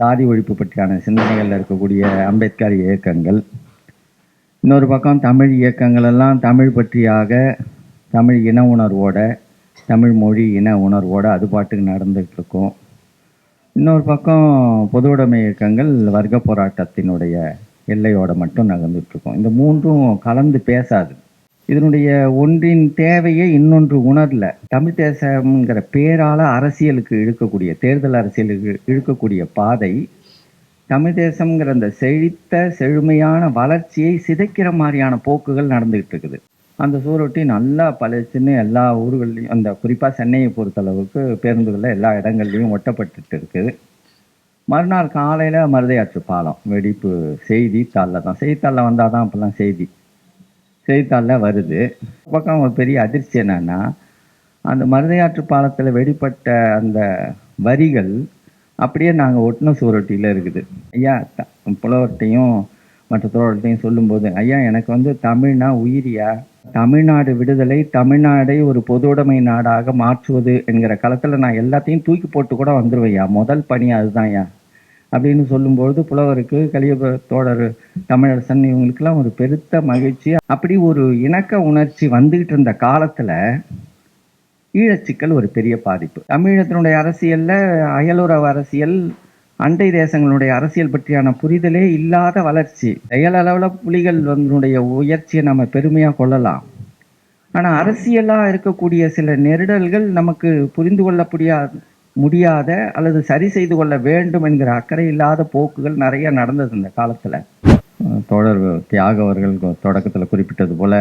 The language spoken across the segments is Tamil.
சாதி ஒழிப்பு பற்றியான சிந்தனைகளில் இருக்கக்கூடிய அம்பேத்கர் இயக்கங்கள். இன்னொரு பக்கம் தமிழ் இயக்கங்களெல்லாம் தமிழ் பற்றியாக தமிழ் இன உணர்வோட தமிழ் மொழி இன உணர்வோட அது பாட்டுக்கு நடந்துகிட்ருக்கும். இன்னொரு பக்கம் பொதுவுடைமை இயக்கங்கள் வர்க்க போராட்டத்தினுடைய எல்லையோட மட்டும் நகர்ந்துட்டுருக்கோம் இந்த மூன்றும் கலந்து பேசாது. இதனுடைய ஒன்றின் தேவையை இன்னொன்று உணரல. தமிழ் தேசம்ங்கிற பேரால அரசியலுக்கு இழுக்கக்கூடிய தேர்தல் அரசியலுக்கு இழுக்கக்கூடிய பாதை தமிழ் தேசம்ங்கிற அந்த செழித்த செழுமையான வளர்ச்சியை சிதைக்கிற மாதிரியான போக்குகள் நடந்துகிட்டு இருக்குது. அந்த சூரொட்டி நல்லா பழச்சுன்னு எல்லா ஊர்கள்லையும் அந்த குறிப்பாக சென்னையை பொறுத்தளவுக்கு பேருந்துகளில் எல்லா இடங்கள்லையும் ஒட்டப்பட்டுட்டு இருக்குது. மறுநாள் காலையில் மருதையாற்று பாலம் வெடிப்பு செய்தி தாளில் தான். செய்தித்தாளில் வந்தால் தான் அப்போல்லாம் செய்தி. செய்தித்தாளில் வருது. பக்கம் ஒரு பெரிய அதிர்ச்சி என்னன்னா அந்த மருதையாற்று பாலத்தில் வெடிப்பட்ட அந்த வரிகள் அப்படியே நாங்கள் ஒட்டின சுவரொட்டியில் இருக்குது. ஐயா த- புலவர்கிட்டையும் மற்ற தோழர்கிட்டையும் சொல்லும்போது ஐயா எனக்கு வந்து தமிழ்னா உயிரியா? தமிழ்நாடு விடுதலை தமிழ்நாடை ஒரு பொதுவுடைமை நாடாக மாற்றுவது என்கிற களத்தில் நான் எல்லாத்தையும் தூக்கி போட்டு கூட வந்துருவேன்யா முதல் பணி அதுதான் ஐயா. அப்படின்னு சொல்லும்பொழுது புலவருக்கு கலியப தோழர் தமிழரசன் இவங்களுக்கெல்லாம் ஒரு பெருத்த மகிழ்ச்சி. அப்படி ஒரு இணக்க உணர்ச்சி வந்துகிட்டு இருந்த காலத்துல ஈழச்சிக்கல் ஒரு பெரிய பாதிப்பு. தமிழகத்தினுடைய அரசியல்ல அயலுறவு அரசியல் அண்டை தேசங்களுடைய அரசியல் பற்றியான புரிதலே இல்லாத வளர்ச்சி. செயலளவில் புலிகள் வந்தனுடைய உயர்ச்சியை நம்ம பெருமையா கொள்ளலாம். ஆனா அரசியலா இருக்கக்கூடிய சில நெருடல்கள் நமக்கு புரிந்து கொள்ளக்கூடிய முடியாத அல்லது சரி செய்து கொள்ள வேண்டும் என்கிற அக்கறை இல்லாத போக்குகள் நிறைய நடந்தது இந்த காலத்தில். தோழர் தியாக அவர்கள் தொடக்கத்தில் குறிப்பிட்டது போல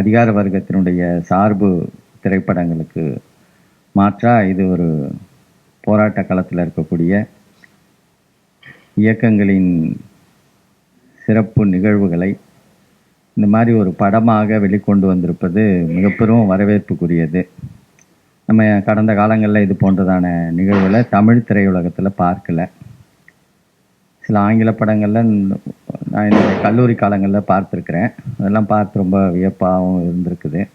அதிகார வர்க்கத்தினுடைய சார்பு திரைப்படங்களுக்கு மாற்றா இது ஒரு போராட்ட களத்தில் இருக்கக்கூடிய இயக்கங்களின் சிறப்பு நிகழ்வுகளை இந்த மாதிரி ஒரு படமாக வெளிக்கொண்டு வந்திருப்பது மிக பெரும் வரவேற்புக்குரியது. நம்ம கடந்த காலங்களில் இது போன்றதான நிகழ்வுகளை தமிழ் திரையுலகத்தில் பார்க்கல. சில ஆங்கில படங்களில் நான் என்னுடைய கல்லூரி காலங்களில் பார்த்துருக்குறேன். அதெல்லாம் பார்த்து ரொம்ப வியப்பாகவும் இருந்திருக்குது.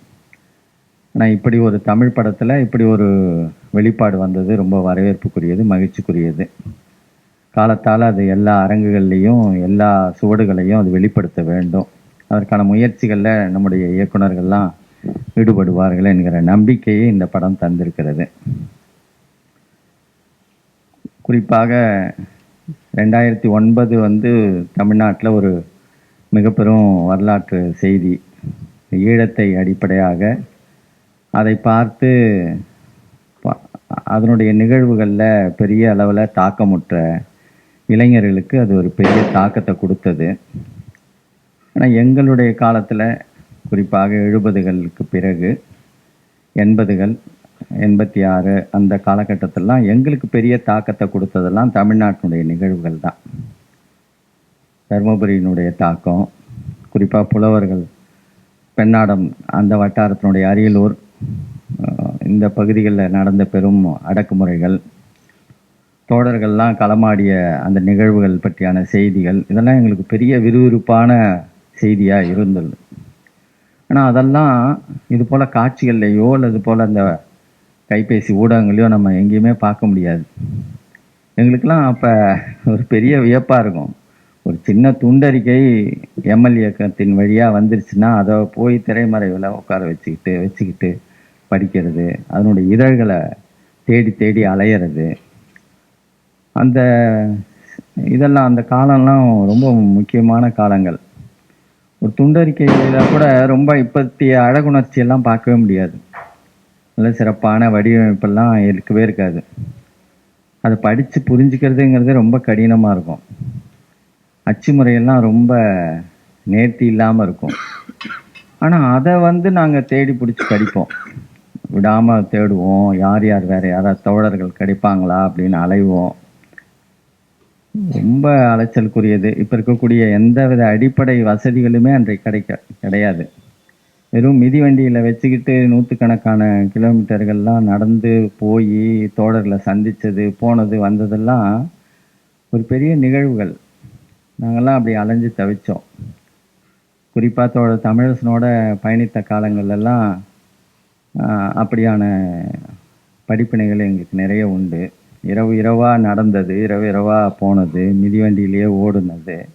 ஆனால் இப்படி ஒரு தமிழ் படத்தில் இப்படி ஒரு வெளிப்பாடு வந்தது ரொம்ப வரவேற்புக்குரியது மகிழ்ச்சிக்குரியது. காலத்தால் அது எல்லா அரங்குகள்லேயும் எல்லா சுவடுகளையும் அது வெளிப்படுத்த வேண்டும். அதற்கான முயற்சிகளில் நம்முடைய இயக்குனர்கள்லாம் ஈடுபடுவார்கள் என்கிற நம்பிக்கையை இந்த படம் தந்திருக்கிறது. குறிப்பாக ரெண்டாயிரத்தி ஒன்பது வந்து தமிழ்நாட்டில் ஒரு மிகப்பெரும் வரலாற்று செய்தி. ஈழத்தை அடிப்படையாக அதை பார்த்து அதனுடைய நிகழ்வுகளில் பெரிய அளவில் தாக்கமுற்ற இளைஞர்களுக்கு அது ஒரு பெரிய தாக்கத்தை கொடுத்தது. ஆனால் எங்களுடைய காலத்தில் குறிப்பாக எழுபதுகளுக்கு பிறகு எண்பதுகள் எண்பத்தி ஆறு அந்த காலகட்டத்திலலாம் எங்களுக்கு பெரிய தாக்கத்தை கொடுத்ததெல்லாம் தமிழ்நாட்டினுடைய நிகழ்வுகள் தான். தருமபுரியினுடைய தாக்கம் குறிப்பாக புலவர்கள் பெண்ணாடம் அந்த வட்டாரத்தினுடைய அரியலூர் இந்த பகுதிகளில் நடந்த பெரும் அடக்குமுறைகள் தோழர்கள்லாம் களமாடிய அந்த நிகழ்வுகள் பற்றியான செய்திகள் இதெல்லாம் எங்களுக்கு பெரிய விறுவிறுப்பான செய்தியாக இருந்தது. ஆனால் அதெல்லாம் இது போல் காட்சிகள்லையோ அல்லது போல் அந்த கைபேசி ஊடகங்களையோ நம்ம எங்கேயுமே பார்க்க முடியாது. எங்களுக்கெல்லாம் அப்போ ஒரு பெரிய வியப்பாக இருக்கும். ஒரு சின்ன துண்டறிக்கை எம்எல்ஏக்கத்தின் வழியாக வந்துருச்சுன்னா அதை போய் திரைமறைவில் உட்கார வச்சுக்கிட்டு வச்சுக்கிட்டு படிக்கிறது அதனுடைய இதழ்களை தேடி தேடி அலையிறது. அந்த இதெல்லாம் அந்த காலம்லாம் ரொம்ப முக்கியமான காலங்கள். ஒரு துண்டறிக்கையில் கூட ரொம்ப இப்பத்திய அழகுணர்ச்சி எல்லாம் பார்க்கவே முடியாது. நல்ல சிறப்பான வடிவமைப்பெல்லாம் இருக்கவே இருக்காது. அதை படித்து புரிஞ்சுக்கிறதுங்கிறதே ரொம்ப கடினமாக இருக்கும். அச்சு முறையெல்லாம் ரொம்ப நேர்த்தி இல்லாமல் இருக்கும். ஆனால் அதை வந்து நாங்கள் தேடி பிடிச்சி படிப்போம். விடாமல் தேடுவோம். யார் யார் வேறு யாராவது தோழர்கள் கிடைப்பாங்களா அப்படின்னு அலைவோம். ரொம்ப அலைச்சலுக்குரியது. இப்போ இருக்கக்கூடிய எந்தவித அடிப்படை வசதிகளுமே அன்றைக்கு கிடைக்க கிடையாது. வெறும் மிதிவண்டியில் வச்சுக்கிட்டு நூற்றுக்கணக்கான கிலோமீட்டர்கள்லாம் நடந்து போய் தோழர்களை சந்தித்தது போனது வந்ததெல்லாம் ஒரு பெரிய நிகழ்வுகள். நாங்கள்லாம் அப்படி அலைஞ்சு தவிச்சோம். குறிப்பாக தோட தமிழரசனோட பயணித்த காலங்கள்லாம் அப்படியான படிப்பினைகள் எங்களுக்கு நிறைய உண்டு. இரவு இரவாக நடந்தது இரவு இரவாக போனது மிதிவண்டியிலேயே ஓடுனது.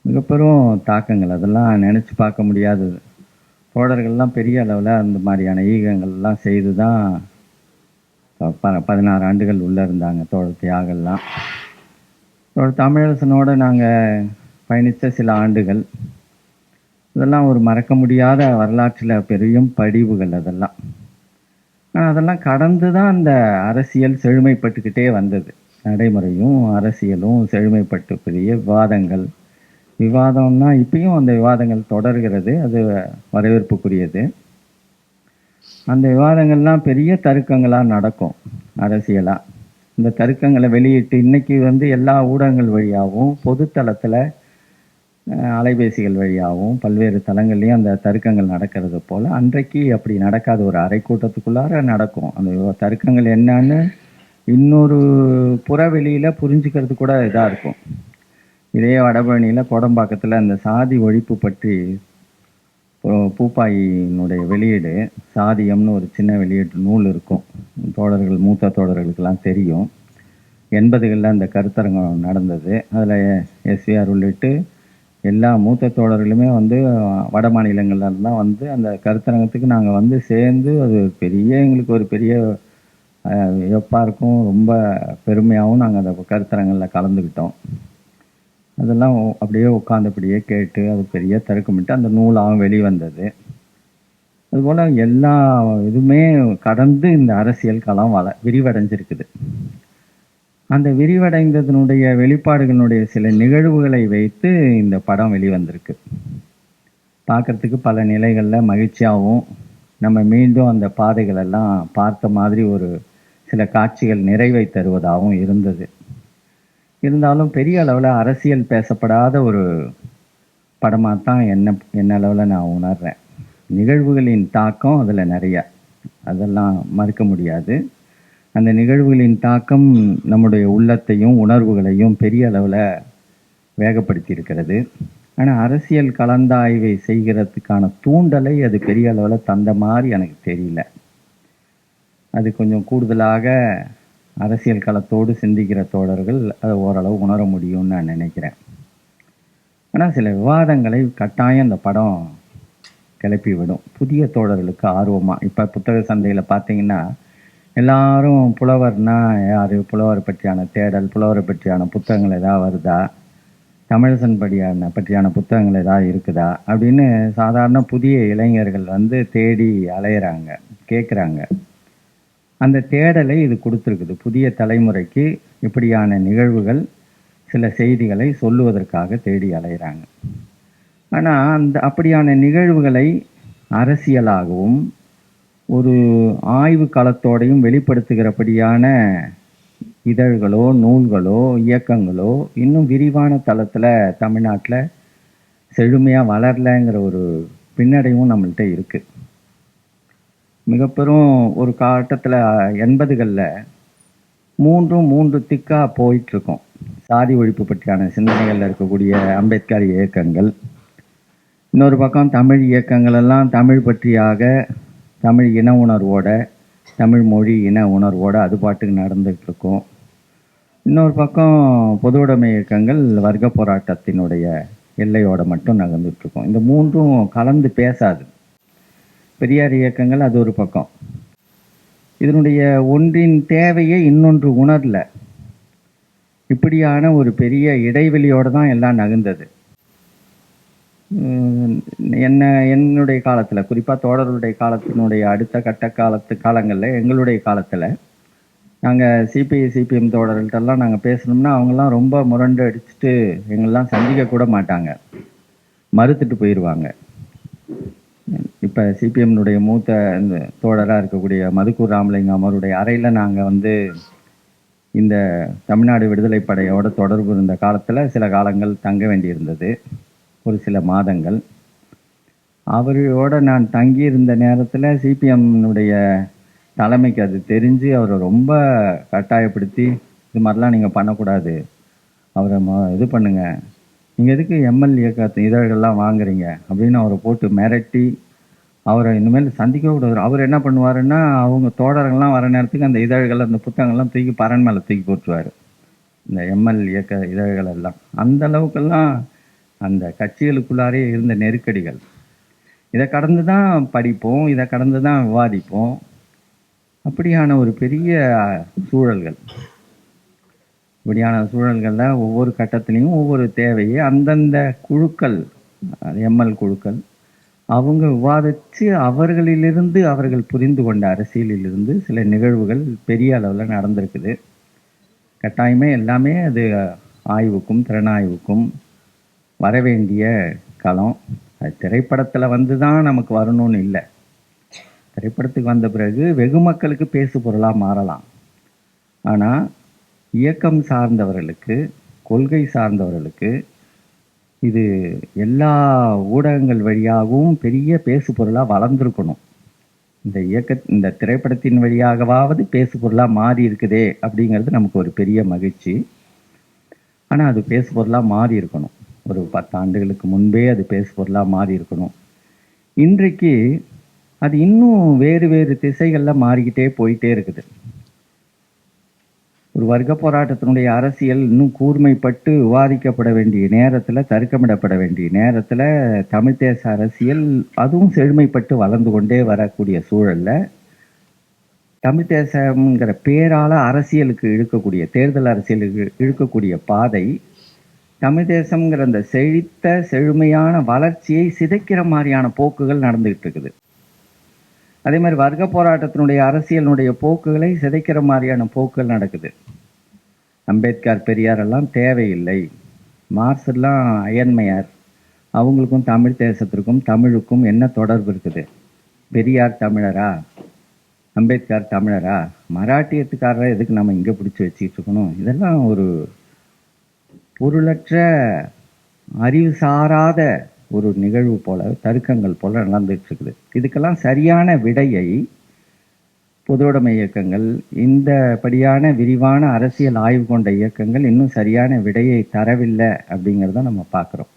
மிக பெரும் தாக்கங்கள். அதெல்லாம் நினச்சி பார்க்க முடியாதது. தோழர்கள்லாம் பெரிய அளவில் அந்த மாதிரியான ஈகங்கள்லாம் செய்து தான் ப- பதினாறு ஆண்டுகள் உள்ளே இருந்தாங்க தோழர் தியாகெல்லாம். தோழர் தமிழரசனோட நாங்கள் பயணித்த சில ஆண்டுகள். இதெல்லாம் ஒரு மறக்க முடியாத வரலாற்றில் பெரிய படிவுகள் அதெல்லாம். ஆனால் அதெல்லாம் கடந்து தான் அந்த அரசியல் செழுமைப்பட்டுக்கிட்டே வந்தது. நடைமுறையும் அரசியலும் செழுமைப்பட்டு பெரிய விவாதங்கள். விவாதம்னா இப்பயும் அந்த விவாதங்கள் தொடர்கிறது. அது வரவேற்புக்குரியது. அந்த விவாதங்கள்லாம் பெரிய தருக்கங்களாக நடக்கும் அரசியலாக இந்த தருக்கங்களை வெளியிட்டு இன்னைக்கு வந்து எல்லா ஊடகங்கள் வழியாகவும் பொதுத்தளத்தில் அலைபேசிகள் வழியாகவும் பல்வேறு தளங்கள்லையும் அந்த தருக்கங்கள் நடக்கிறது போல் அன்றைக்கு அப்படி நடக்காத ஒரு அரை கூட்டத்துக்குள்ளார நடக்கும். அந்த தருக்கங்கள் என்னன்னு இன்னொரு புறவெளியில் புரிஞ்சுக்கிறது கூட இதாக இருக்கும். இதே வடபழனியில் கோடம்பாக்கத்தில் அந்த சாதி ஒழிப்பு பற்றி பூப்பாயினுடைய வெளியீடு சாதியம்னு ஒரு சின்ன வெளியீட்டு நூல் இருக்கும். தோழர்கள் மூத்த தோழர்களுக்கெல்லாம் தெரியும். எண்பதுகளில் அந்த கருத்தரங்கம் நடந்தது. அதில் எஸ்விஆர் உள்ளிட்டு எல்லா மூத்த தோழர்களுமே வந்து வட மாநிலங்கள்ல தான் வந்து அந்த கருத்தரங்கத்துக்கு நாங்கள் வந்து சேர்ந்து அது பெரிய எங்களுக்கு ஒரு பெரிய வியப்பாக இருக்கும். ரொம்ப பெருமையாகவும் நாங்கள் அந்த கருத்தரங்களில் கலந்துக்கிட்டோம். அதெல்லாம் அப்படியே உட்காந்தபடியே கேட்டு அது பெரிய தருக்கமிட்டு அந்த நூலாகவும் வெளிவந்தது. அதுபோல் எல்லா இதுவுமே கடந்து இந்த அரசியல் களம் வள விரிவடைஞ்சிருக்குது. அந்த விரிவடைந்ததனுடைய வெளிப்பாடுகளுடைய சில நிகழ்வுகளை வைத்து இந்த படம் வெளிவந்திருக்கு. பார்க்கறதுக்கு பல நிலைகளில் மகிழ்ச்சியாகவும் நம்ம மீண்டும் அந்த பாதைகளெல்லாம் பார்த்த மாதிரி ஒரு சில காட்சிகள் நிறைவை தருவதாகவும் இருந்தது. இருந்தாலும் பெரிய அளவில் அரசியல் பேசப்படாத ஒரு படமாக தான் என்ன என்ன அளவில் நான் உணர்றேன். நிகழ்வுகளின் தாக்கம் அதில் நிறைய. அதெல்லாம் மறுக்க முடியாது. அந்த நிகழ்வுகளின் தாக்கம் நம்முடைய உள்ளத்தையும் உணர்வுகளையும் பெரிய அளவில் வேகப்படுத்தி இருக்கிறது ஆனால் அரசியல் கலந்தாய்வை செய்கிறதுக்கான தூண்டலை அது பெரிய அளவில் தந்த மாதிரி எனக்கு தெரியல. அது கொஞ்சம் கூடுதலாக அரசியல் களத்தோடு சிந்திக்கிற தோழர்கள் அதை ஓரளவு உணர முடியும்னு நான் நினைக்கிறேன். ஆனால் சில விவாதங்களை கட்டாயம் இந்த படம் கிளப்பி விடும் புதிய தோழர்களுக்கு ஆர்வமாக இப்போ புத்தக சந்தையில் பார்த்தீங்கன்னா எல்லாரும் புலவர்னா யார்? புலவர் பற்றியான தேடல் புலவரை பற்றியான புத்தகங்கள் ஏதாவது வருதா? தமிழசன் படியான பற்றியான புத்தகங்கள் ஏதாவது இருக்குதா? அப்படின்னு சாதாரண புதிய இளைஞர்கள் வந்து தேடி அலையிறாங்க கேட்குறாங்க அந்த தேடலை இது கொடுத்துருக்குது. புதிய தலைமுறைக்கு இப்படியான நிகழ்வுகள் சில செய்திகளை சொல்லுவதற்காக தேடி அலைகிறாங்க ஆனால் அந்த அப்படியான நிகழ்வுகளை அரசியலாகவும் ஒரு ஆய்வு களத்தோடையும் வெளிப்படுத்துகிறபடியான இதழ்களோ நூல்களோ இயக்கங்களோ இன்னும் விரிவான தளத்தில் தமிழ்நாட்டில் செழுமையாக வளரலைங்கிற ஒரு பின்னடைவும் நம்மள்கிட்ட இருக்குது மிகப்பெரும் ஒரு காட்டத்தில் எண்பதுகளில் மூன்றும் மூன்று திக்கா போயிட்டுருக்கோம் சாதி ஒழிப்பு பற்றியான சிந்தனைகளில் இருக்கக்கூடிய அம்பேத்கர் இயக்கங்கள். இன்னொரு பக்கம் தமிழ் இயக்கங்கள் எல்லாம் தமிழ் பற்றியாக தமிழ் இன உணர்வோட தமிழ் மொழி இன உணர்வோட அது பாட்டுக்கு நடந்துகிட்ருக்கும். இன்னொரு பக்கம் பொதுவுடைமை இயக்கங்கள் வர்க்க போராட்டத்தினுடைய எல்லையோட மட்டும் நகர்ந்துட்டுருக்கோம் இந்த மூன்றும் கலந்து பேசாது. பெரியார் இயக்கங்கள் அது ஒரு பக்கம். இதனுடைய ஒன்றின் தேவையை இன்னொன்று உணரல. இப்படியான ஒரு பெரிய இடைவெளியோடு தான் எல்லாம் நகர்ந்தது. என்ன என்னுடைய காலத்தில் குறிப்பாக தோழர்களுடைய காலத்தினுடைய அடுத்த கட்ட காலத்து காலங்களில் எங்களுடைய காலத்தில் நாங்கள் சிபிஐ சிபிஎம் தோழர்கள்ட்டெல்லாம் நாங்கள் பேசணும்னா அவங்கெல்லாம் ரொம்ப முரண்டு அடிச்சுட்டு எங்கெல்லாம் சந்திக்க கூட மாட்டாங்க. மறுத்துட்டு போயிடுவாங்க இப்போ சிபிஎம்னுடைய மூத்த இந்த தோழராக இருக்கக்கூடிய மதுக்கூர் ராமலிங்கம் அவருடைய அறையில் நாங்கள் வந்து இந்த தமிழ்நாடு விடுதலை படையோட தொடர்பு இருந்த காலத்தில் சில காலங்கள் தங்க வேண்டியிருந்தது. ஒரு சில மாதங்கள். அவரோட நான் தங்கியிருந்த நேரத்தில் சிபிஎம்னுடைய தலைமைக்கு அது தெரிஞ்சு அவரை ரொம்ப கட்டாயப்படுத்தி இது மாதிரிலாம் நீங்கள் பண்ணக்கூடாது. அவரை ம இது பண்ணுங்கள் நீங்கள் எதுக்கு எம்எல்ஏ இதழ்கள்லாம் வாங்குறீங்க? அப்படின்னு அவரை போட்டு மிரட்டி அவரை இனிமேல் சந்திக்க கூடாது. அவர் என்ன பண்ணுவாருன்னா அவங்க தோழர்கள்லாம் வர நேரத்துக்கு அந்த இதழ்கள் அந்த புத்தகங்கள்லாம் தூக்கி பரன் மேலே தூக்கி போட்டுருவார். இந்த எம்எல் இயக்க இதழ்கள் எல்லாம். அந்த அளவுக்கெல்லாம் அந்த கட்சிகளுக்குள்ளாரே இருந்த நெருக்கடிகள். இதை கடந்து தான் படிப்போம் இதை கடந்து தான் விவாதிப்போம். அப்படியான ஒரு பெரிய சூழல்கள். இப்படியான சூழல்களில் ஒவ்வொரு கட்டத்துலேயும் ஒவ்வொரு தேவையை அந்தந்த குழுக்கள் எம்எல் குழுக்கள் அவங்க விவாதித்து அவர்களிலிருந்து அவர்கள் புரிந்து கொண்ட அரசியலிலிருந்து சில நிகழ்வுகள் பெரிய அளவில் நடந்திருக்குது. கட்டாயமே எல்லாமே அது ஆய்வுக்கும் திறனாய்வுக்கும் வரவேண்டிய களம் அது திரைப்படத்தில் வந்து தான் நமக்கு வரணும்னு இல்லை. திரைப்படத்துக்கு வந்த பிறகு வெகு மக்களுக்கு பேசு பொருளாக மாறலாம். ஆனால் இயக்கம் சார்ந்தவர்களுக்கு கொள்கை சார்ந்தவர்களுக்கு இது எல்லா ஊடகங்கள் வழியாகவும் பெரிய பேசு பொருளாக வளர்ந்துருக்கணும். இந்த இயக்க இந்த திரைப்படத்தின் வழியாகவாவது பேசு பொருளாக மாறி இருக்குதே அப்படிங்கிறது நமக்கு ஒரு பெரிய மகிழ்ச்சி. ஆனால் அது பேசு பொருளாக மாறி இருக்கணும். ஒரு பத்து ஆண்டுகளுக்கு முன்பே அது பேசு பொருளாக மாறி இருக்கணும். இன்றைக்கு அது இன்னும் வேறு வேறு திசைகளில் மாறிக்கிட்டே போயிட்டே இருக்குது. ஒரு வர்க்க போராட்டத்தினுடைய அரசியல் இன்னும் கூர்மைப்பட்டு விவாதிக்கப்பட வேண்டிய நேரத்தில் தர்க்கமிடப்பட வேண்டிய நேரத்தில் தமிழ் தேச அரசியல் அதுவும் செழுமைப்பட்டு வளர்ந்து கொண்டே வரக்கூடிய சூழல்ல தமிழ் தேசம்ங்கிற பேரால் அரசியலுக்கு இழுக்கக்கூடிய தேர்தல் அரசியலுக்கு இழுக்கக்கூடிய பாதை தமிழ் தேசம்ங்கிற அந்த செழித்த செழுமையான வளர்ச்சியை சிதைக்கிற மாதிரியான போக்குகள் நடந்துகிட்டு இருக்குது அதே மாதிரி வர்க்க போராட்டத்தினுடைய அரசியலினுடைய போக்குகளை சிதைக்கிற மாதிரியான போக்குகள் நடக்குது. அம்பேத்கர் பெரியார் எல்லாம் தேவையில்லை. மார்க்ஸ் எல்லாம் அயன்மையார். அவங்களுக்கும் தமிழ் தேசத்திற்கும் தமிழுக்கும் என்ன தொடர்பு இருக்குது? பெரியார் தமிழரா? அம்பேத்கர் தமிழரா? மராட்டியத்துக்காரரை எதுக்கு நம்ம இங்கே பிடிச்சி வச்சுட்டு இருக்கணும்? இதெல்லாம் ஒரு பொருளற்ற அறிவு சாராத ஒரு நிகழ்வு போல தருக்கங்கள் போல நடந்துட்டு இருக்குது இதுக்கெல்லாம் சரியான விடையை பொதுவுடைமை இயக்கங்கள் இந்த படியான விரிவான அரசியல் ஆய்வு கொண்ட இயக்கங்கள் இன்னும் சரியான விடையை தரவில்லை அப்படிங்கிறத நம்ம பார்க்குறோம்.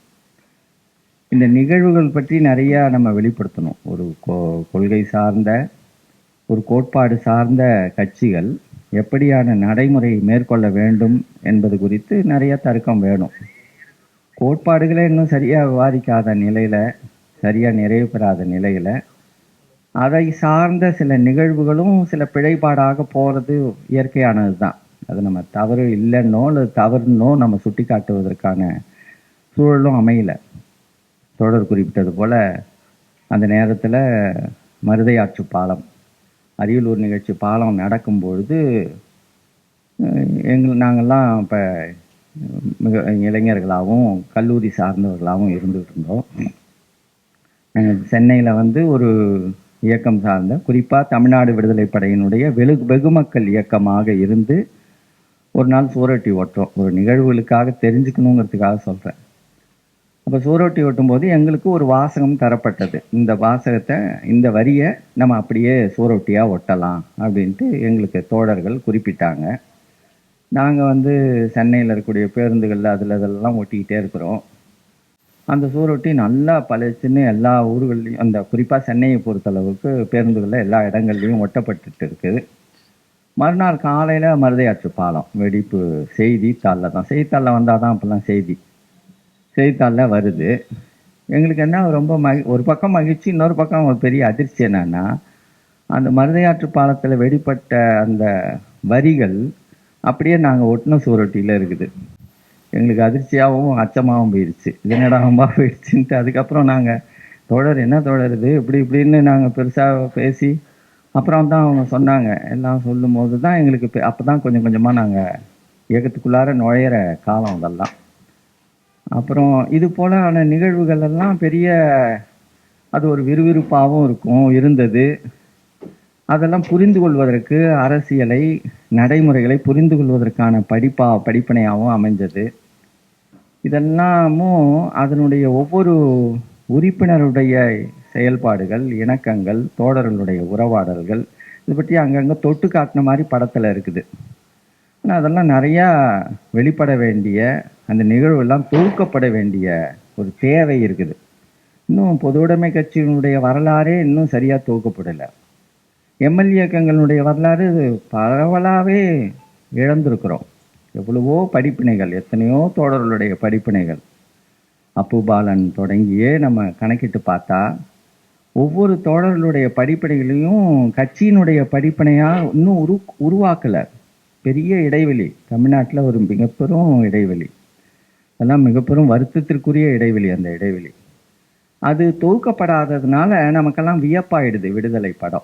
இந்த நிகழ்வுகள் பற்றி நிறையா நம்ம வெளிப்படுத்தணும். ஒரு கொ கொள்கை சார்ந்த ஒரு கோட்பாடு சார்ந்த கட்சிகள் எப்படியான நடைமுறை மேற்கொள்ள வேண்டும் என்பது குறித்து நிறைய தர்க்கம் வேணும். கோட்பாடுகளை இன்னும் சரியாக விவாதிக்காத நிலையில் சரியாக நிறைவு பெறாத நிலையில் அதை சார்ந்த சில நிகழ்வுகளும் சில பிழைப்பாடாக போகிறது இயற்கையானது தான். அது நம்ம தவறு இல்லைன்னோ அல்லது தவறுனோ நம்ம சுட்டி காட்டுவதற்கான சூழலும் அமையல. தொடர் குறிப்பிட்டது போல் அந்த நேரத்தில் மருதையாற்று பாலம். அரியலூர் நிகழ்ச்சி பாலம் நடக்கும்பொழுது எங்கள் நாங்கள்லாம் இப்போ மிக இளைஞர்களாகவும் கல்லூரி சார்ந்தவர்களாகவும் இருந்துகிட்டு இருந்தோம் நாங்கள் சென்னையில் வந்து ஒரு இயக்கம் சார்ந்த குறிப்பாக தமிழ்நாடு விடுதலை படையினுடைய வெகு வெகுமக்கள் இயக்கமாக இருந்து ஒரு நாள் சூரட்டி ஓட்டுறோம். ஒரு நிகழ்வுகளுக்காக தெரிஞ்சுக்கணுங்கிறதுக்காக சொல்கிறேன் அப்போ சூரொட்டி ஓட்டும்போது எங்களுக்கு ஒரு வாசகம் தரப்பட்டது. இந்த வாசகத்தை இந்த வரியை நம்ம அப்படியே சூரோட்டியாக ஒட்டலாம் அப்படின்ட்டு எங்களுக்கு தோழர்கள் குறிப்பிட்டாங்க. நாங்கள் வந்து சென்னையில் இருக்கக்கூடிய பேருந்துகளில் அதில் இதெல்லாம் ஒட்டிக்கிட்டே இருக்கிறோம். அந்த சூரொட்டி நல்லா பழச்சுன்னு எல்லா ஊர்கள்லையும் அந்த குறிப்பாக சென்னையை பொறுத்தளவுக்கு பேருந்துகளில் எல்லா இடங்கள்லையும் ஒட்டப்பட்டுட்டு இருக்குது. மறுநாள் காலையில் மருதையாற்று பாலம் வெடிப்பு செய்தி தாளில் தான். செய்தித்தாளில் வந்தால் தான் அப்போல்லாம் செய்தி. செய்தித்தாளில் வருது. எங்களுக்கு என்ன ரொம்ப மகி ஒரு பக்கம் மகிழ்ச்சி இன்னொரு பக்கம் ஒரு பெரிய அதிர்ச்சி என்னன்னா அந்த மருதையாற்று பாலத்தில் வெடிப்பட்ட அந்த வரிகள் அப்படியே நாங்கள் ஒட்டின சுவரொட்டியில் இருக்குது. எங்களுக்கு அதிர்ச்சியாகவும் அச்சமாகவும் போயிடுச்சு இது போயிடுச்சுன்ட்டு அதுக்கப்புறம் நாங்கள் தொடர் என்ன தொடருது இப்படி இப்படின்னு நாங்கள் பெருசாக பேசி அப்புறம் தான் அவங்க சொன்னாங்க. எல்லாம் சொல்லும் போது தான் எங்களுக்கு அப்போ தான் கொஞ்சம் கொஞ்சமாக நாங்கள் இயக்கத்துக்குள்ளார நுழையிற காலம் அதெல்லாம். அப்புறம் இது போலான நிகழ்வுகள் எல்லாம் பெரிய அது ஒரு விறுவிறுப்பாகவும் இருக்கும் இருந்தது. அதெல்லாம் புரிந்து கொள்வதற்கு அரசியலை நடைமுறைகளை புரிந்து கொள்வதற்கான படிப்பா படிப்பினையாகவும் அமைஞ்சது. இதெல்லாமும் அதனுடைய ஒவ்வொரு உறுப்பினருடைய செயல்பாடுகள் இணக்கங்கள் தோழர்களுடைய உறவாடல்கள் இது பற்றி அங்கங்கே தொட்டு காட்டின மாதிரி படத்தில் இருக்குது. ஆனால் அதெல்லாம் நிறையா வெளிப்பட வேண்டிய அந்த நிகழ்வெல்லாம் தொகுக்கப்பட வேண்டிய ஒரு தேவை இருக்குது. இன்னும் பொதுவுடைமை கட்சியினுடைய வரலாறே இன்னும் சரியாக துவக்கப்படலை எம்எல்ஏக்கங்களுடைய வரலாறு பரவலாகவே இழந்திருக்கிறோம். எவ்வளவோ படிப்பினைகள் எத்தனையோ தோழர்களுடைய படிப்பினைகள். அப்புபாலன் தொடங்கியே நம்ம கணக்கிட்டு பார்த்தா ஒவ்வொரு தோழர்களுடைய படிப்பினைகளையும் கட்சியினுடைய படிப்பினையாக இன்னும் உரு உருவாக்கலை. பெரிய இடைவெளி. தமிழ்நாட்டில் ஒரு மிகப்பெரும் இடைவெளி. அதெல்லாம் மிகப்பெரும் வருத்தத்திற்குரிய இடைவெளி அந்த இடைவெளி. அது தொகுக்கப்படாததுனால நமக்கெல்லாம் வியப்பாயிடுது விடுதலை படம்.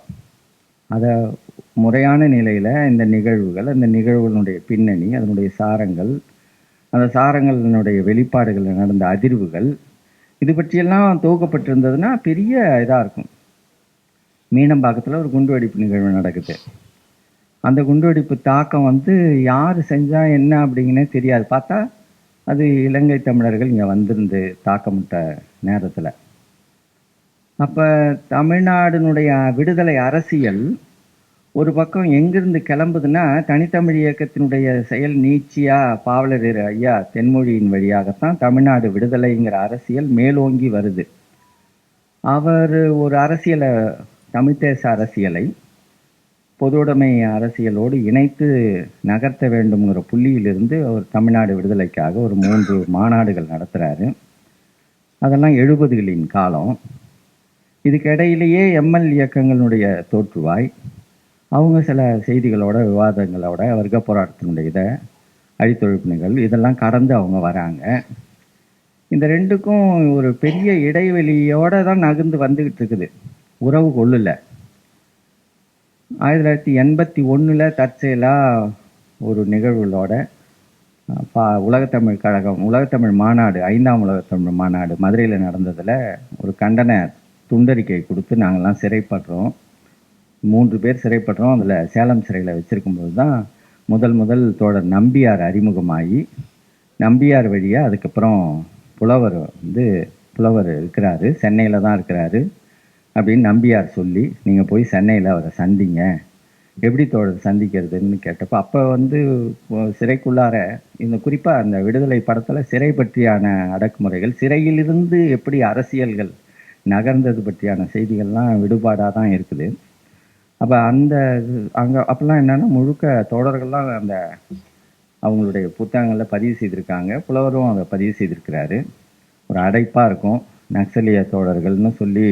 அதை முறையான நிலையில் இந்த நிகழ்வுகள் அந்த நிகழ்வுகளுடைய பின்னணி அதனுடைய சாரங்கள் அந்த சாரங்களினுடைய வெளிப்பாடுகளில் நடந்த அதிர்வுகள் இது பற்றியெல்லாம் தொகுக்கப்பட்டிருந்ததுன்னா பெரிய இதாக இருக்கும். மீனம்பாக்கத்தில் ஒரு குண்டுவெடிப்பு நிகழ்வு நடக்குது. அந்த குண்டுவெடிப்பு தாக்கம் வந்து யார் செஞ்சால் என்ன அப்படிங்கன்னே தெரியாது. பார்த்தா அது இலங்கை தமிழர்கள் இங்கே வந்திருந்து தாக்கமிட்ட நேரத்தில். அப்போ தமிழ்நாடினுடைய விடுதலை அரசியல் ஒரு பக்கம் எங்கிருந்து கிளம்புதுன்னா தனித்தமிழ் இயக்கத்தினுடைய செயல் நீட்சியா பாவலரர் ஐயா தென்மொழியின் வழியாகத்தான் தமிழ்நாடு விடுதலைங்கிற அரசியல் மேலோங்கி வருது. அவர் ஒரு அரசியலை தமிழ்தேச அரசியலை பொதுவுடைமை அரசியலோடு இணைத்து நகர்த்த வேண்டும்ங்கிற புள்ளியிலிருந்து அவர் தமிழ்நாடு விடுதலைக்காக ஒரு மூன்று மாநாடுகள் நடத்துகிறாரு அதெல்லாம் எழுபதுகளின் காலம். இதுக்கிடையிலேயே எம்எல் இயக்கங்களுடைய தோற்றுவாய். அவங்க சில செய்திகளோட விவாதங்களோட வர்க்க போராட்டத்தினுடைய இதை அழித்தொழிப்பு நிகழ்வு இதெல்லாம் கடந்து அவங்க வராங்க. இந்த ரெண்டுக்கும் ஒரு பெரிய இடைவெளியோடு தான் நகர்ந்து வந்துக்கிட்டு இருக்குது. உறவு கொள்ளலை. ஆயிரத்தி தொள்ளாயிரத்தி எண்பத்தி ஒன்றில் தற்செயலாக ஒரு நிகழ்வுகளோட பா உலகத்தமிழ் கழகம் உலகத்தமிழ் மாநாடு ஐந்தாம் உலகத்தமிழ் மாநாடு மதுரையில் நடந்ததில் ஒரு கண்டன துண்டறிக்கை கொடுத்து நாங்கள்லாம் சிறைப்படுறோம். மூன்று பேர் சிறைப்படுறோம். அதில் சேலம் சிறையில் வச்சுருக்கும்போது தான் முதல் முதல் தோழர் நம்பியார் அறிமுகமாகி நம்பியார் வழியாக அதுக்கப்புறம் புலவர் வந்து புலவர் இருக்கிறாரு சென்னையில் தான் இருக்கிறாரு. அப்படின்னு நம்பியார் சொல்லி நீங்கள் போய் சென்னையில் அவரை சந்திங்க. எப்படி தோழர் சந்திக்கிறதுன்னு கேட்டப்போ அப்போ வந்து சிறைக்குள்ளார இந்த குறிப்பாக அந்த விடுதலை படத்தில் சிறை பற்றியான அடக்குமுறைகள் சிறையிலிருந்து எப்படி அரசியல்கள் நகர்ந்தது பற்றியான செய்திகள்லாம் விடுபாடாக தான் இருக்குது. அப்போ அந்த அங்கே அப்போல்லாம் என்னென்னா முழுக்க தோழர்கள்லாம் அந்த அவங்களுடைய புத்தகங்களில் பதிவு செய்திருக்காங்க. புலவரும் அதை பதிவு செய்திருக்கிறாரு. ஒரு அடைப்பாக இருக்கும். நக்சலிய தோழர்கள்னு சொல்லி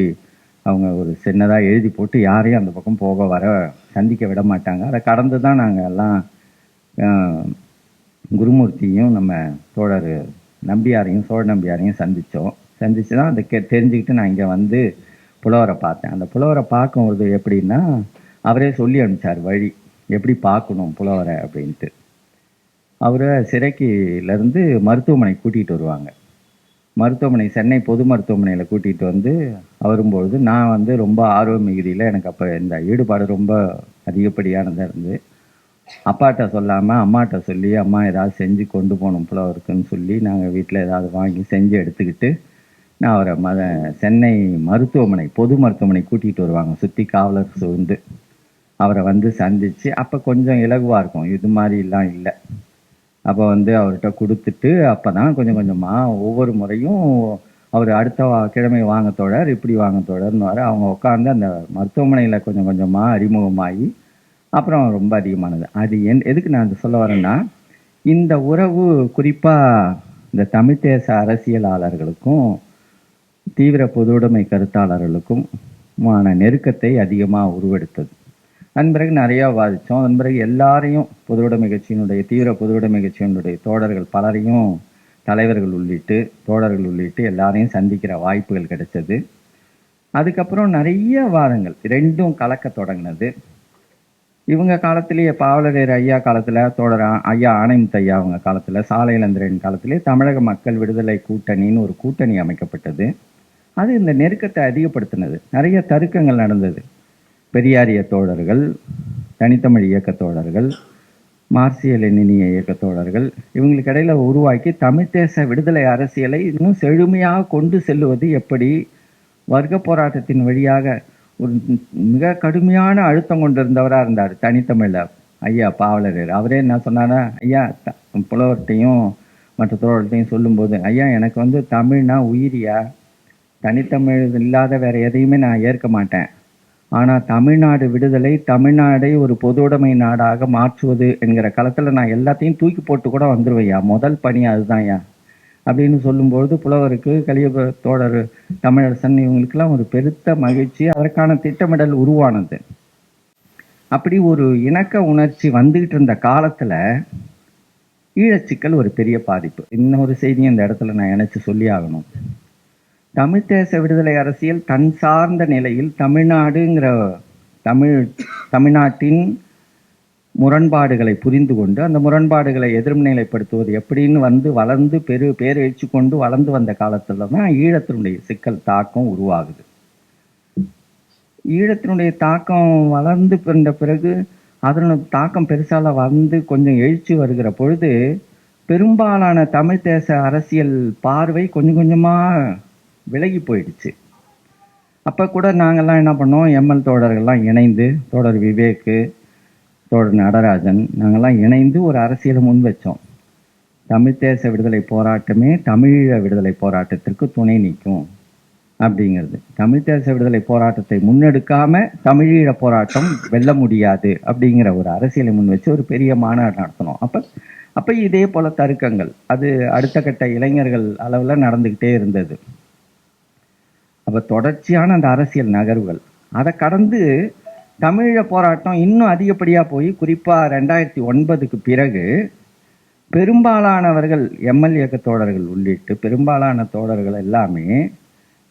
அவங்க ஒரு சின்னதாக எழுதி போட்டு யாரையும் அந்த பக்கம் போக வர சந்திக்க விட மாட்டாங்க. அதை கடந்து தான் நாங்கள் எல்லாம் குருமூர்த்தியும் நம்ம தோழர் நம்பியாரையும் சோழ நம்பியாரையும் சந்தித்தோம் சந்தித்து தான் அதை கே தெரிஞ்சுக்கிட்டு நான் இங்கே வந்து புலவரை பார்த்தேன். அந்த புலவரை பார்க்கும்போது எப்படின்னா அவரே சொல்லி அனுப்பிச்சார் வழி. எப்படி பார்க்கணும் புலவரை அப்படின்ட்டு. அவரை சிறைக்கிலேருந்து மருத்துவமனை கூட்டிகிட்டு வருவாங்க. மருத்துவமனை சென்னை பொது மருத்துவமனையில் கூட்டிகிட்டு வந்து வரும்பொழுது நான் வந்து ரொம்ப ஆர்வ மிகுதியில் எனக்கு அப்போ இந்த ஈடுபாடு ரொம்ப அதிகப்படியானதாக இருந்து அப்பாட்ட சொல்லாமல் அம்மாட்ட சொல்லி அம்மா ஏதாவது செஞ்சு கொண்டு போகணும் புலவருக்குன்னு சொல்லி நாங்கள் வீட்டில் ஏதாவது வாங்கி செஞ்சு எடுத்துக்கிட்டு நான் அவரை மத சென்னை மருத்துவமனை பொது மருத்துவமனை கூட்டிகிட்டு வருவாங்க. சுற்றி காவலர் சூழ்ந்து. அவரை வந்து சந்தித்து அப்போ கொஞ்சம் இலகுவாக இருக்கும். இது மாதிரிலாம் இல்லை. அப்போ வந்து அவர்கிட்ட கொடுத்துட்டு அப்போ தான் கொஞ்சம் கொஞ்சமாக ஒவ்வொரு முறையும் அவர் அடுத்த வா கிழமை வாங்க தொடர் இப்படி வாங்க தோழர்னு அவங்க உட்காந்து அந்த மருத்துவமனையில் கொஞ்சம் கொஞ்சமாக அறிமுகமாகி அப்புறம் ரொம்ப அதிகமானது. அது என் எதுக்கு நான் அதை சொல்ல வரேன்னா இந்த உறவு குறிப்பாக இந்த தமிழ் தேச அரசியலாளர்களுக்கும் தீவிர பொதுவுடைமை கருத்தாளர்களுக்கும் மான நெருக்கத்தை அதிகமாக உருவெடுத்தது. அதன் பிறகு நிறையா வாதித்தோம் அதன் பிறகு எல்லாரையும் பொதுவுடைமை கட்சியினுடைய தீவிர பொதுவுடைமை கட்சியினுடைய தோழர்கள் பலரையும் தலைவர்கள் உள்ளிட்டு தோழர்கள் உள்ளிட்டு எல்லாரையும் சந்திக்கிற வாய்ப்புகள் கிடைச்சது அதுக்கப்புறம் நிறைய வாதங்கள். ரெண்டும் கலக்க தொடங்கினது. இவங்க காலத்திலேயே பாவலரேர் ஐயா காலத்தில் தோழர் ஐயா ஆணைமுத்து ஐயா அவங்க காலத்தில் சாலையிலந்திரன் காலத்திலே தமிழக மக்கள் விடுதலை கூட்டணின்னு ஒரு கூட்டணி அமைக்கப்பட்டது. அது இந்த நெருக்கத்தை அதிகப்படுத்தினது. நிறைய தருக்கங்கள் நடந்தது. பெரியாரிய தோழர்கள் தனித்தமிழ் இயக்க தோழர்கள் மார்க்சிய லெனினிய இயக்க தோழர்கள் இவங்களுக்கு இடையில உருவாக்கி தமிழ் தேச விடுதலை அரசியலை இன்னும் செழுமையாக கொண்டு செல்லுவது எப்படி? வர்க்க போராட்டத்தின் வழியாக ஒரு மிக கடுமையான அழுத்தம் கொண்டிருந்தவராக இருந்தார் தனித்தமிழ்ல ஐயா பாவலரர். அவரே என்ன சொன்னாரா ஐயா த- புலவர்கிட்டையும் மற்ற தோழர்கிட்டையும் சொல்லும்போது ஐயா எனக்கு வந்து தமிழ்னா உயிரியா? தனித்தமிழ் இல்லாத வேறு எதையுமே நான் ஏற்க மாட்டேன். ஆனால் தமிழ்நாடு விடுதலை தமிழ்நாடை ஒரு பொதுவுடைமை நாடாக மாற்றுவது என்கிற களத்தில் நான் எல்லாத்தையும் தூக்கி போட்டு கூட வந்துருவையா முதல் பணி அதுதான்யா அப்படின்னு சொல்லும்பொழுது புலவருக்கு கலியப தோழர் தமிழரசன் இவங்களுக்கெல்லாம் ஒரு பெருத்த மகிழ்ச்சி. அதற்கான திட்டமிடல் உருவானது. அப்படி ஒரு இணக்க உணர்ச்சி வந்துகிட்டு இருந்த காலத்துல ஈழச்சிக்கல் ஒரு பெரிய பாதிப்பு. இன்னொரு செய்தியும் இந்த இடத்துல நான் இணைச்சு சொல்லி ஆகணும். தமிழ் தேச விடுதலை அரசியல் தன் சார்ந்த நிலையில் தமிழ்நாடுங்கிற தமிழ் தமிழ்நாட்டின் முரண்பாடுகளை புரிந்து கொண்டு அந்த முரண்பாடுகளை எதிர்நிலைப்படுத்துவது எப்படின்னு வந்து வளர்ந்து பெரு பேரெழுச்சி கொண்டு வளர்ந்து வந்த காலத்தில் தான் ஈழத்தினுடைய சிக்கல் தாக்கம் உருவாகுது. ஈழத்தினுடைய தாக்கம் வளர்ந்து பிறந்த பிறகு அதனுடைய தாக்கம் பெருசால வந்து கொஞ்சம் எழுச்சி வருகிற பொழுது பெரும்பாலான தமிழ் தேச அரசியல் பார்வை கொஞ்சம் கொஞ்சமாக விலகி போயிடுச்சு. அப்போ கூட நாங்கள்லாம் என்ன பண்ணோம்? எம்எல் தோழர்கள்லாம் இணைந்து தோழர் விவேக்கு தோழர் நடராஜன் நாங்கெல்லாம் இணைந்து ஒரு அரசியலை முன் வச்சோம். தமிழ் தேச விடுதலை போராட்டமே தமிழீழ விடுதலை போராட்டத்திற்கு துணை நிற்கும் அப்படிங்கிறது. தமிழ் தேச விடுதலை போராட்டத்தை முன்னெடுக்காம தமிழீழ போராட்டம் வெல்ல முடியாது அப்படிங்கிற ஒரு அரசியலை முன் வச்சு ஒரு பெரிய மாநாடு நடத்தினோம். அப்போ அப்போ இதே போல தருக்கங்கள். அது அடுத்த கட்ட இளைஞர்கள் அளவில் நடந்துக்கிட்டே இருந்தது. அப்போ தொடர்ச்சியான அந்த அரசியல் நகர்வுகள். அதை கடந்து தமிழ போராட்டம் இன்னும் அதிகப்படியாக போய் குறிப்பாக ரெண்டாயிரத்தி ஒன்பதுக்கு பிறகு பெரும்பாலானவர்கள் எம்எல்ஏக்க தோழர்கள் உள்ளிட்டு பெரும்பாலான தோழர்கள் எல்லாமே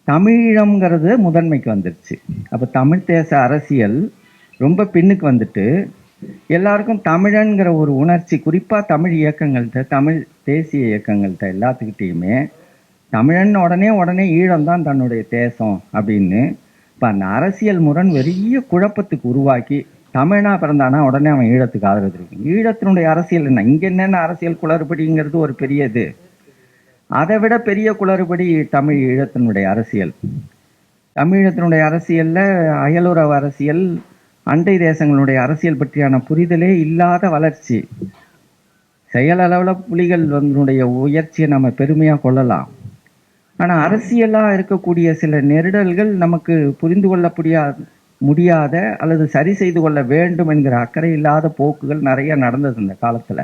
தமிழங்கிறது முதன்மைக்கு வந்துருச்சு. அப்போ தமிழ் தேச அரசியல் ரொம்ப பின்னுக்கு வந்துட்டு எல்லாருக்கும் தமிழன்கிற ஒரு உணர்ச்சி குறிப்பாக தமிழ் இயக்கங்கள்கிட்ட தமிழ் தேசிய இயக்கங்கள்கிட்ட எல்லாத்துக்கிட்டையுமே தமிழன் உடனே உடனே ஈழம் தான் தன்னுடைய தேசம் அப்படின்னு இப்போ அந்த அரசியல் முரண் பெரிய குழப்பத்துக்கு உருவாக்கி தமிழனா பிறந்தானா உடனே அவன் ஈழத்துக்கு ஆதரவு தெரிவிக்கும் ஈழத்தினுடைய அரசியல் என்ன? இங்க என்னென்ன அரசியல் குளறுபடிங்கிறது ஒரு பெரிய இது. அதை விட பெரிய குளறுபடி தமிழ் ஈழத்தினுடைய அரசியல். தமிழத்தினுடைய அரசியல்ல அயலுறவு அரசியல் அண்டை தேசங்களுடைய அரசியல் பற்றியான புரிதலே இல்லாத வளர்ச்சி. செயலளவில் புலிகள் உயர்ச்சியை நம்ம பெருமையாக கொள்ளலாம். ஆனால் அரசியலாக இருக்கக்கூடிய சில நெருடல்கள் நமக்கு புரிந்து கொள்ள முடியாத முடியாத அல்லது சரி செய்து கொள்ள வேண்டும் என்கிற அக்கறை இல்லாத போக்குகள் நிறைய நடந்தது இந்த காலத்தில்.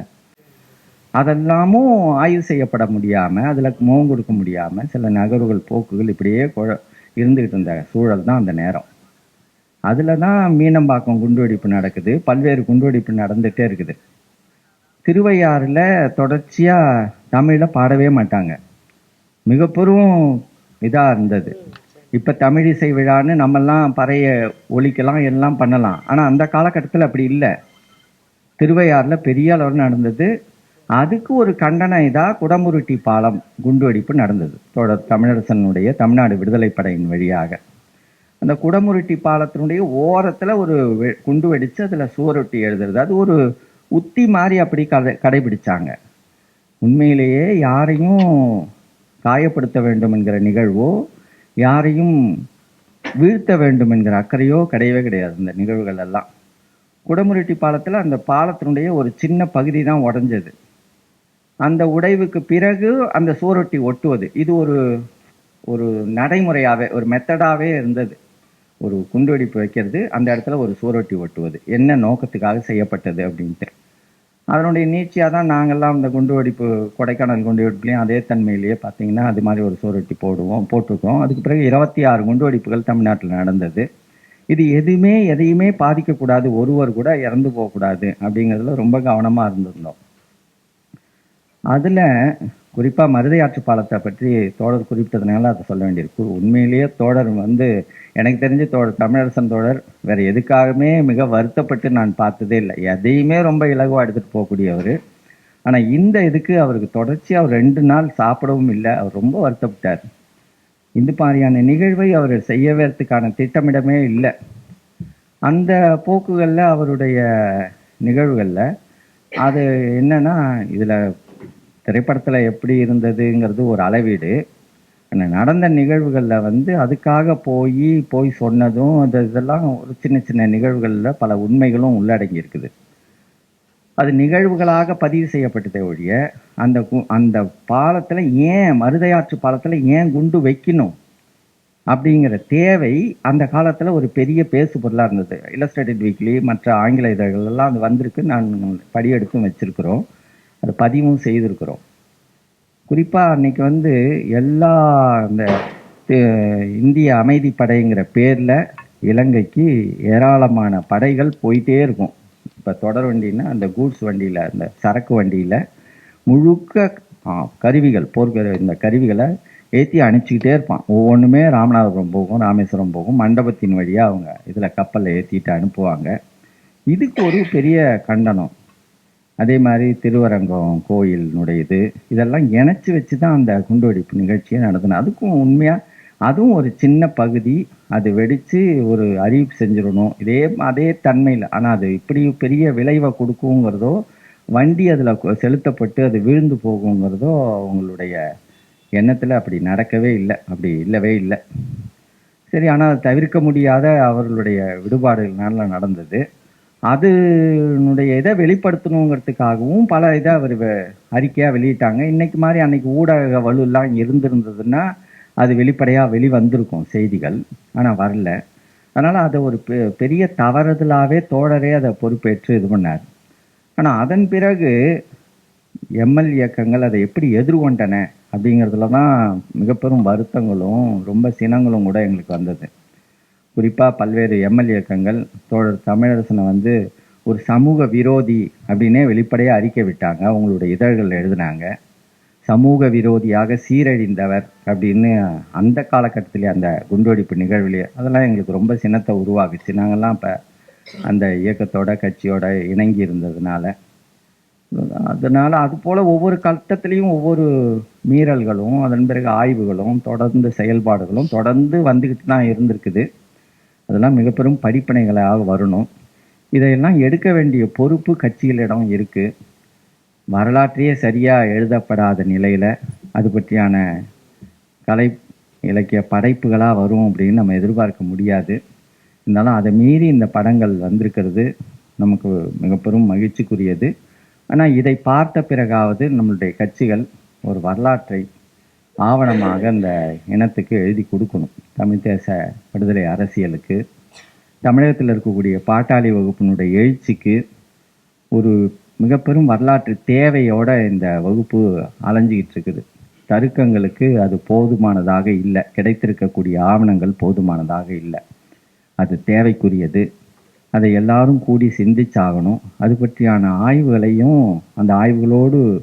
அதெல்லாமும் ஆய்வு செய்யப்பட முடியாமல் அதில் முகம் கொடுக்க முடியாமல் சில நகர்வுகள் போக்குகள் இப்படியே குழ இருந்துகிட்டு இருந்த சூழல் தான் அந்த நேரம். அதில் தான் மீனம்பாக்கம் குண்டுவெடிப்பு நடக்குது பல்வேறு குண்டுவெடிப்பு நடந்துகிட்டே இருக்குது. திருவையாறில் தொடர்ச்சியாக தமிழில் பாடவே மாட்டாங்க. மிக பெரும் இதா இருந்தது. இப்போ தமிழிசை விழான்னு நம்மெல்லாம் பறைய ஒழிக்கலாம் எல்லாம் பண்ணலாம். ஆனால் அந்த காலகட்டத்தில் அப்படி இல்லை. திருவையாறில் பெரிய அளவில் நடந்தது. அதுக்கு ஒரு கண்டன இதாக குடமுருட்டி பாலம் குண்டுவெடிப்பு நடந்தது. தொடர் தமிழரசனுடைய தமிழ்நாடு விடுதலை படையின் வழியாக. அந்த குடமுருட்டி பாலத்தினுடைய ஓரத்தில் ஒரு வெ- குண்டு வெடித்து அதில் சுவரொட்டி எழுதுறது. அது ஒரு உத்தி மாதிரி அப்படி கடை கடைபிடிச்சாங்க. உண்மையிலேயே யாரையும் காயப்படுத்த வேண்டும் என்கிற நிகழ்வோ யாரையும் வீழ்த்த வேண்டும் என்கிற அக்கறையோ கிடையவே கிடையாது இந்த நிகழ்வுகள் எல்லாம். குடமுருட்டி பாலத்தில் அந்த பாலத்தினுடைய ஒரு சின்ன பகுதி தான் உடஞ்சது. அந்த உடைவுக்கு பிறகு அந்த சுவரொட்டி ஒட்டுவது. இது ஒரு ஒரு நடைமுறையாகவே ஒரு மெத்தடாகவே இருந்தது. ஒரு குண்டுவெடிப்பு வைக்கிறது அந்த இடத்துல ஒரு சுவரொட்டி ஒட்டுவது. என்ன நோக்கத்துக்காக செய்யப்பட்டது அப்படின்ட்டு. அதனுடைய நீட்சியாக தான் நாங்கள்லாம் இந்த குண்டுவெடிப்பு கொடைக்கானல் குண்டுவெடிப்புலையும் அதே தன்மையிலேயே பார்த்தீங்கன்னா அது மாதிரி ஒரு சோரொட்டி போடுவோம் போட்டிருக்கோம். அதுக்கு பிறகு இருபத்தி ஆறு குண்டுவெடிப்புகள் தமிழ்நாட்டில் நடந்தது. இது எதுவுமே எதையுமே பாதிக்கக்கூடாது. ஒருவர் கூட இறந்து போகக்கூடாது அப்படிங்கிறதுல ரொம்ப கவனமாக இருந்திருந்தோம். அதில் குறிப்பாக மருதையாற்று பாலத்தை பற்றி தோழர் குறிப்பிட்டதுனால அதை சொல்ல வேண்டியிருக்கு. உண்மையிலேயே தோழர் வந்து எனக்கு தெரிஞ்ச தோழர் தமிழரசன் தோழர் வேறு எதுக்காகவுமே மிக வருத்தப்பட்டு நான் பார்த்ததே இல்லை. எதையுமே ரொம்ப இலகுவாக எடுத்துகிட்டு போகக்கூடியவர். ஆனால் இந்த இதுக்கு அவருக்கு தொடர்ச்சியாக அவர் ரெண்டு நாள் சாப்பிடவும் இல்லை. அவர் ரொம்ப வருத்தப்பட்டார். இந்த மாதிரியான நிகழ்வை அவர் செய்யவேறதுக்கான திட்டமிடமே இல்லை. அந்த போக்குகளில் அவருடைய நிகழ்வுகளில் அது என்னென்னா இதில் திரைப்படத்தில் எப்படி இருந்ததுங்கிறது ஒரு அளவீடு. நடந்த நிகழ்வுகளில் வந்து அதுக்காக போய் போய் சொன்னதும் அது இதெல்லாம் ஒரு சின்ன சின்ன நிகழ்வுகளில் பல உண்மைகளும் உள்ளடங்கி இருக்குது. அது நிகழ்வுகளாக பதிவு செய்யப்பட்டதே ஒழிய அந்த கு- அந்த பாலத்தில் ஏன் மருதையாற்று பாலத்தில் ஏன் குண்டு வைக்கணும் அப்படிங்கிற தேவை அந்த காலத்தில் ஒரு பெரிய பேசு பொருளாக இருந்தது. இல்லஸ்ட்ரேட்டட் வீக்லி மற்ற ஆங்கில இதழ்கள் எல்லாம் அது வந்திருக்கு. நான் படியெடுத்தும் வச்சுருக்குறோம். அது பதிவும் செய்திருக்கிறோம். குறிப்பாக அன்னைக்கு வந்து எல்லா இந்த இந்திய அமைதி படைங்கிற பேரில் இலங்கைக்கு ஏராளமான படைகள் போயிட்டே இருக்கும். இப்போ தொடர் வண்டின்னா அந்த கூட்ஸ் வண்டியில் அந்த சரக்கு வண்டியில் முழுக்க கருவிகள் போர்க்கரு இந்த கருவிகளை ஏற்றி அனுப்பிச்சிக்கிட்டே இருப்பான். ஒவ்வொன்றுமே ராமநாதபுரம் போகும் ராமேஸ்வரம் போகும் மண்டபத்தின் வழியாக அவங்க இதில் கப்பலில் ஏற்றிட்டு அனுப்புவாங்க. இதுக்கு ஒரு பெரிய கண்டனம். அதே மாதிரி திருவரங்கம் கோயிலினுடையது. இதெல்லாம் இணைச்சி வச்சு தான் அந்த குண்டுவெடிப்பு நிகழ்ச்சியை நடத்தினோம். அதுக்கும் உண்மையாக அதுவும் ஒரு சின்ன பகுதி. அது வெடித்து ஒரு அறிவிப்பு செஞ்சிடணும். இதே அதே தன்மையில். ஆனால் அது இப்படி பெரிய விளைவை கொடுக்குங்கிறதோ வண்டி அதில் செலுத்தப்பட்டு அது விழுந்து போகுங்கிறதோ அவங்களுடைய எண்ணத்தில் அப்படி நடக்கவே இல்லை. அப்படி இல்லவே இல்லை. சரி ஆனால் அதை தவிர்க்க முடியாத அவர்களுடைய விடுபாடுகள்னால நடந்தது. அதனுடைய இதை வெளிப்படுத்தணுங்கிறதுக்காகவும் பல இதை அவர் அறிக்கையாக வெளியிட்டாங்க. இன்னைக்கு மாதிரி அன்னைக்கு ஊடக வலுலாம் இருந்திருந்ததுன்னா அது வெளிப்படையாக வெளிவந்திருக்கும் செய்திகள். ஆனால் வரல. அதனால் அதை ஒரு பெ- பெரிய தவறுதலாகவே தோழரே அதை பொறுப்பேற்று இது பண்ணார். ஆனால் அதன் பிறகு எம்எல் இயக்கங்கள் அதை எப்படி எதிர்கொண்டன அப்படிங்கிறதுல தான் மிக பெரும் வருத்தங்களும் ரொம்ப சினங்களும் கூட எங்களுக்கு வந்தது. குறிப்பாக பல்வேறு எம்எல்ஏக்கங்கள் தோழர் தமிழரசனை வந்து ஒரு சமூக விரோதி அப்படின்னே வெளிப்படையாக அறிக்கை விட்டாங்க. அவங்களுடைய இதழ்கள் எழுதினாங்க. சமூக விரோதியாக சீரழிந்தவர் அப்படின்னு அந்த காலகட்டத்திலே அந்த குண்டுவெடிப்பு நிகழ்விலே அதெல்லாம் எங்களுக்கு ரொம்ப சின்னத்தை உருவாக்குச்சு நாங்கள்லாம் இப்போ அந்த இயக்கத்தோட கட்சியோட இணங்கி இருந்ததுனால. அதனால் அதுபோல் ஒவ்வொரு கட்டத்திலையும் ஒவ்வொரு மீறல்களும் அதன் பிறகு ஆய்வுகளும் தொடர்ந்து செயல்பாடுகளும் தொடர்ந்து வந்துக்கிட்டு தான் இருந்திருக்குது. அதெல்லாம் மிக பெரும் வரணும். இதையெல்லாம் எடுக்க வேண்டிய பொறுப்பு கட்சிகளிடம் இருக்குது வரலாற்றையே சரியாக எழுதப்படாத நிலையில் அது பற்றியான கலை இலக்கிய படைப்புகளாக வரும் அப்படின்னு நம்ம எதிர்பார்க்க முடியாது. இருந்தாலும் அதை மீறி இந்த படங்கள் வந்திருக்கிறது நமக்கு மிக பெரும் மகிழ்ச்சிக்குரியது. ஆனால் இதை பார்த்த பிறகாவது நம்மளுடைய கட்சிகள் ஒரு வரலாற்றை ஆவணமாக அந்த இனத்துக்கு எழுதி கொடுக்கணும். தமிழ் தேச விடுதலை அரசியலுக்கு தமிழகத்தில் இருக்கக்கூடிய பாட்டாளி வகுப்பினுடைய எழுச்சிக்கு ஒரு மிக பெரும் வரலாற்று தேவையோட இந்த வகுப்பு அலைஞ்சிக்கிட்டு இருக்குது. தருக்கங்களுக்கு அது போதுமானதாக இல்லை. கிடைத்திருக்கக்கூடிய ஆவணங்கள் போதுமானதாக இல்லை. அது தேவைக்குரியது. அதை எல்லாரும் கூடி சிந்திச்சாகணும். அது பற்றியான ஆய்வுகளையும் அந்த ஆய்வுகளோடு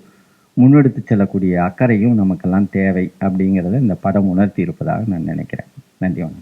முன்னெடுத்து செல்லக்கூடிய அக்கறையும் நமக்கெல்லாம் தேவை அப்படிங்கிறத இந்த படம் உணர்த்தி இருப்பதாக நான் நினைக்கிறேன். 烂掉了